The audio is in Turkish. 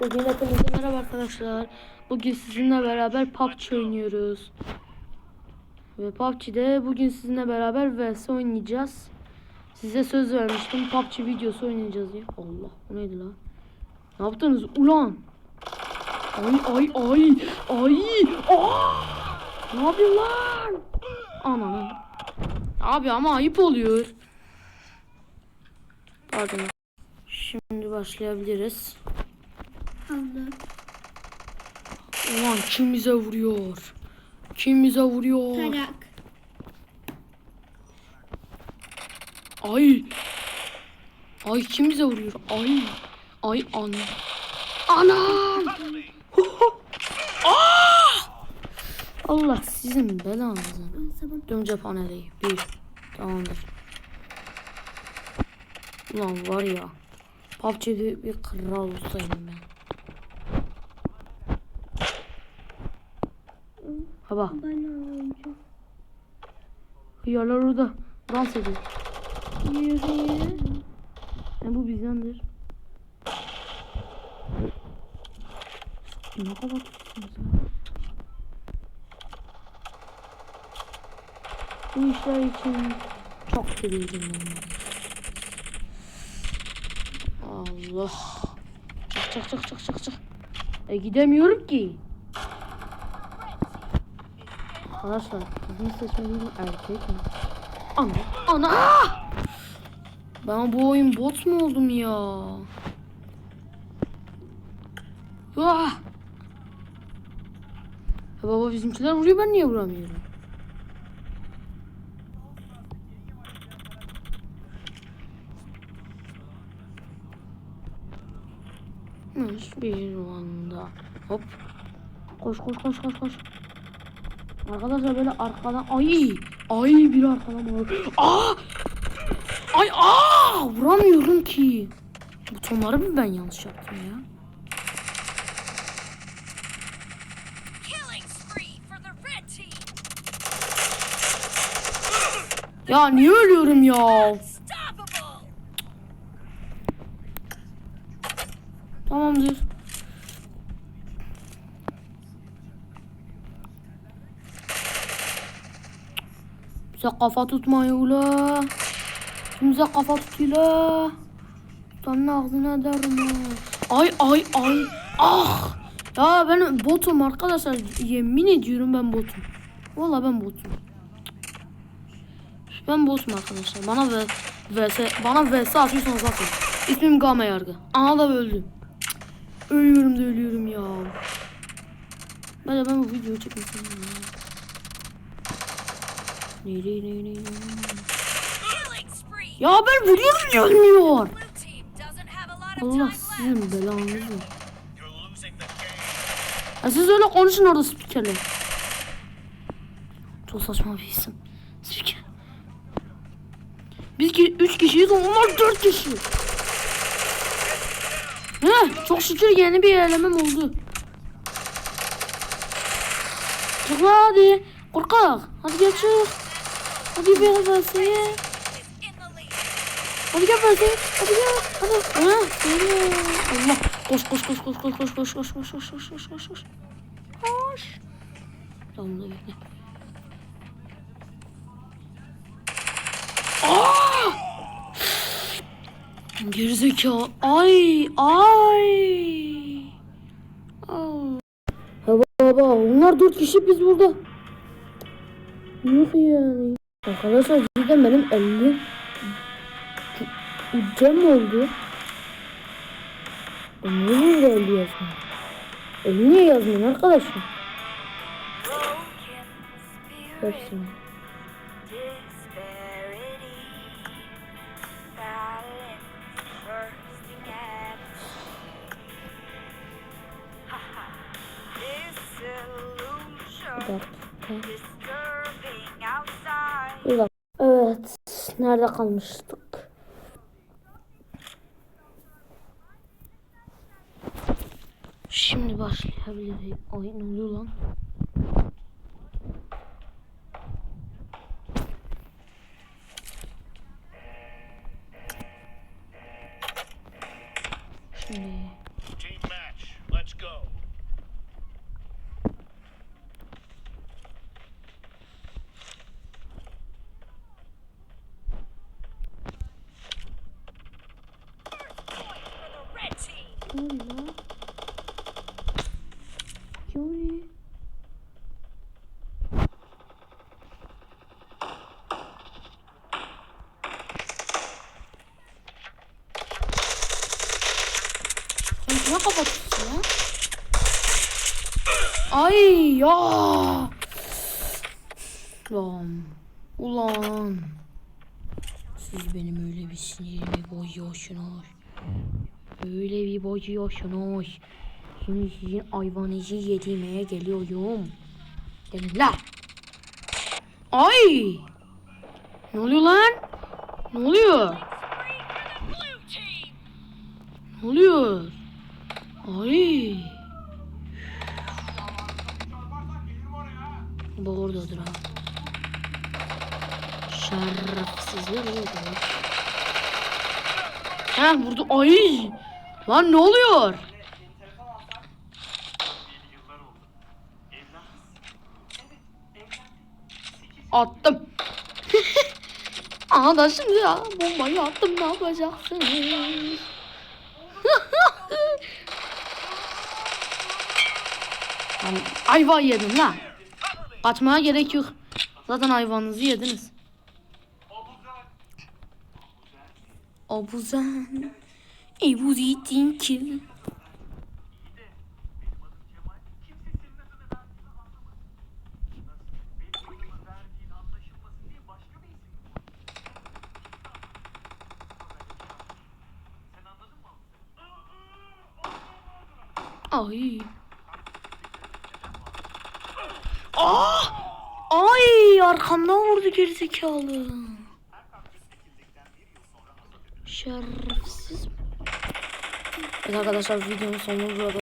Bugün hepinize merhaba arkadaşlar. Bugün sizinle beraber PUBG oynuyoruz. Ve PUBG'de bugün sizinle beraber vs oynayacağız. Size söz vermiştim PUBG videosu oynayacağız diye. Allah o neydi lan? Ne yaptınız ulan? Ay ay ay ay. Aa! Ne yapıyorsun lan? Ananı. Abi ama ayıp oluyor. Pardon. Şimdi başlayabiliriz. Aldım. Ulan kim bize vuruyor? Kim bize vuruyor? Tarak. Ay. Ay kim bize vuruyor? Ay. Ay an. Anam. Ah! Allah sizin belanızı. Dön cephanedeyi. Bir. Tamamdır. Ulan var ya. PUBG'de bir kral olsaydım ben. Oyuncu. Hıyarlar orada. Dans ediyor. Yürüye. E bu bizdendir. Ne kadar tuttunuz ya? Bu işler için çok seviyorum onları. Allah. Çık çık çık çık çık çık. E gidemiyorum ki. Arkadaşlar bizim seçmediğim erkek mi? Ana. Ana. Ben bu oyun bot mu oldum ya? Ah! Ya baba bizimkiler vuruyor ben niye vuramıyorum? Bir anda. Hop. Koş koş koş koş koş. Arkadaşlar böyle arkadan ay ay bir arkadan var. Aa! Ay aa! Vuramıyorum ki. Butonları mı ben yanlış yaptım ya? Ya niye ölüyorum ya? Tamamdır. Bize kafa tutmayı ula. Kimse kafa tutuyla. Tutanın ağzına derim. Ay ay ay. Ah. Ya ben botum arkadaşlar. Yemin ediyorum ben botum. Valla ben botum. Ben botum arkadaşlar. Bana ve vs bana vs atıyorsanız atın. İsmim Gama Yargı. Aha da öldüm. Ölüyorum da ölüyorum ya. Ben de ben bu videoyu çekmişim ya. Ne ne ne ne ne. Killing spree. Ya ben vuruyorum ya ölmüyor. Allah sizin belanızı. Ya siz öyle konuşun orada spikerle. Çok saçma bir isim. Spiker. Biz ki 3 kişiyiz onlar 4 kişi. Heh, çok şükür yeni bir elemem oldu. Çık hadi. Korkak. Hadi gel çık. Hadi the lead. Hadi gel verseye. Hadi gel. Hadi. Ha, seni. Allah. Koş koş koş koş koş koş koş koş koş koş koş koş koş koş. Koş. Tamam da bekle. Gerizekalı. Ay ay. Aa. Ha baba onlar dört kişi biz burada. Yok yani. Arkadaşlar cidden benim elim Cem oldu. E niye burada öldü yazmıyor? Eli niye yazmıyor arkadaşım? Hepsini. Bir Uzak. Evet. Nerede kalmıştık? Şimdi başlayabilir oyun oluyor lan. Ne lan? Johnny. Sen kime kapatıyorsun ya? Ay ya. Lan. Ulan. Siz benim öyle bir sinirimi bozuyorsunuz. Öyle bir bozuyorsunuz. Şimdi sizin hayvanınızı yedirmeye geliyorum. La. Ay. Ne oluyor lan? Ne oluyor? Ne oluyor? Ay. Bu oradadır ha. Şerefsizler orada. Ha vurdu. Ay. Lan ne oluyor? Attım. Aha da ya bombayı attım ne yapacaksınız? Lan ayva yedim lan. Kaçmaya gerek yok. Zaten hayvanınızı yediniz. Abuzan. Ebuzi Tinkil. Ay. Aa! Ay arkamdan vurdu gerizekalı. Şerefsiz. Evet arkadaşlar videonun sonuna burada